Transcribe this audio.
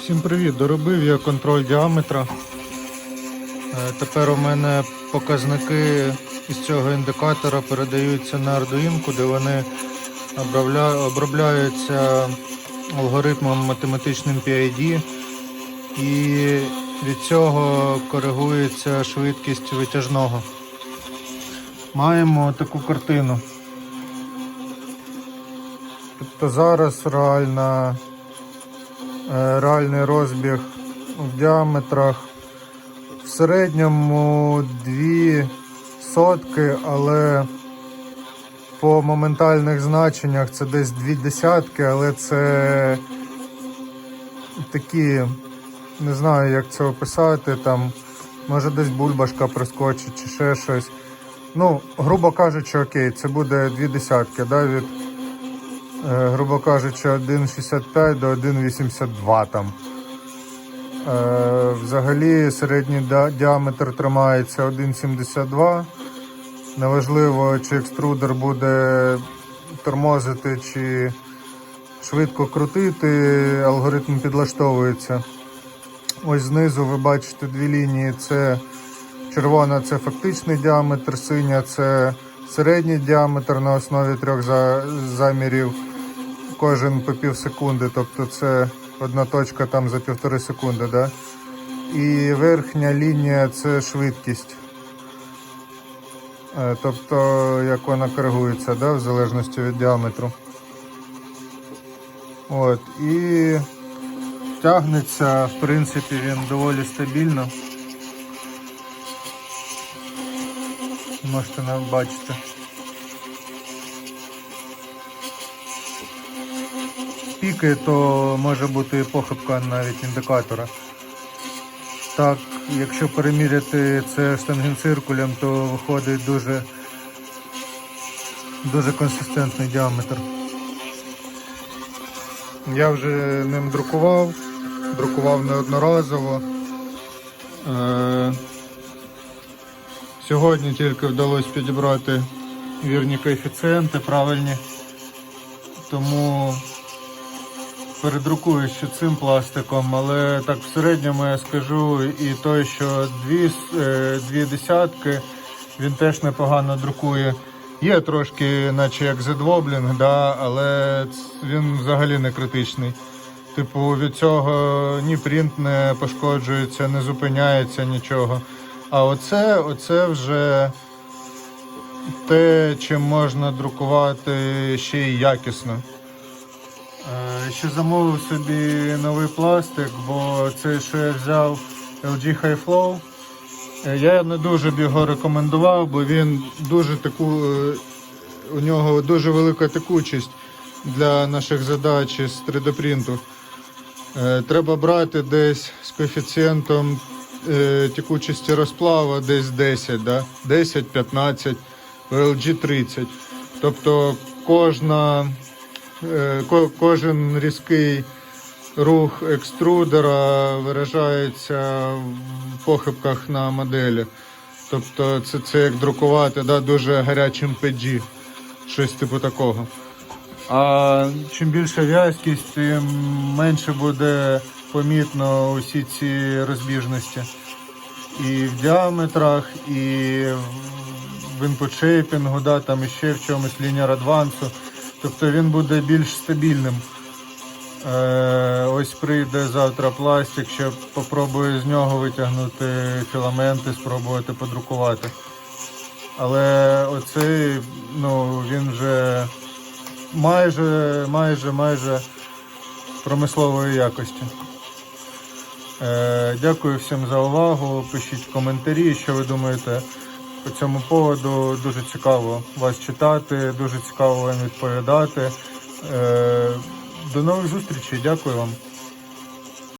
Всім привіт! Доробив я контроль діаметра. Е, Тепер у мене показники із цього індикатора передаються на Arduino, куди вони обробляються алгоритмом математичним PID і від цього коригується швидкість витяжного. Маємо таку картину. Тобто зараз реальна реальний розбіг в діаметрах. В середньому 2 сотки, але по моментальних значеннях це десь 2 десятки, але це такі, не знаю як це описати, там може десь бульбашка проскочить чи ще щось. Ну, грубо кажучи, окей, це буде 2 десятки, да, від Е, грубо кажучи, 1,65 до 1,82 там. Е, Взагалі середній діаметр тримається 1,72. Неважливо, чи екструдер буде тормозити, чи швидко крутити, алгоритм підлаштовується. Ось знизу ви бачите дві лінії. Це червона це фактичний діаметр, синя це середній діаметр на основі трьох замірів кожен по пів секунди, тобто це одна точка там за півтори секунди. Да? І верхня лінія це швидкість. Е, Тобто як вона коригується, да, в залежності від діаметру. От, і тягнеться, в принципі, він доволі стабільно. Можете бачити. Піки, то може бути похибка навіть індикатора. Так, якщо переміряти це штангенциркулем, то виходить дуже, дуже консистентний діаметр. Я вже ним друкував, друкував неодноразово. Е, Сьогодні тільки вдалося підібрати вірні коефіцієнти правильні, тому передрукую ще цим пластиком, але так в середньому я скажу і той, що дві, е, дві десятки, він теж непогано друкує. Є трошки, наче як Z-Wobbling, да, але він взагалі не критичний. Типу, від цього ні принт не пошкоджується, не зупиняється нічого. А оце, оце вже те, чим можна друкувати ще й якісно. Ще замовив собі новий пластик, бо цей, що я взяв LG High Flow, е, я не дуже б його рекомендував, бо він дуже таку, е, у нього дуже велика текучість для наших задач з 3D принту. Е, Треба брати десь з коефіцієнтом текучості розплава десь 10, да? 10-15, LG 30. Тобто кожна ко- Кожен різкий рух екструдера виражається в похибках на моделі. Тобто це, це як друкувати да, дуже гарячим PG, щось типу такого. А чим більша в'язкість, тим менше буде помітно усі ці розбіжності. І в діаметрах, і в інпутшейпінгу, да, там іще в чомусь лінія адвансу. Тобто він буде більш стабільним. Е, ось прийде завтра пластик, ще попробую з нього витягнути філаменти, спробувати подрукувати. Але оцей, ну, він вже майже, майже, майже промислової якості. Е, дякую всім за увагу. Пишіть коментарі, що ви думаєте по цьому поводу. Дуже цікаво вас читати, дуже цікаво вам відповідати. Е, до нових зустрічей. Дякую вам.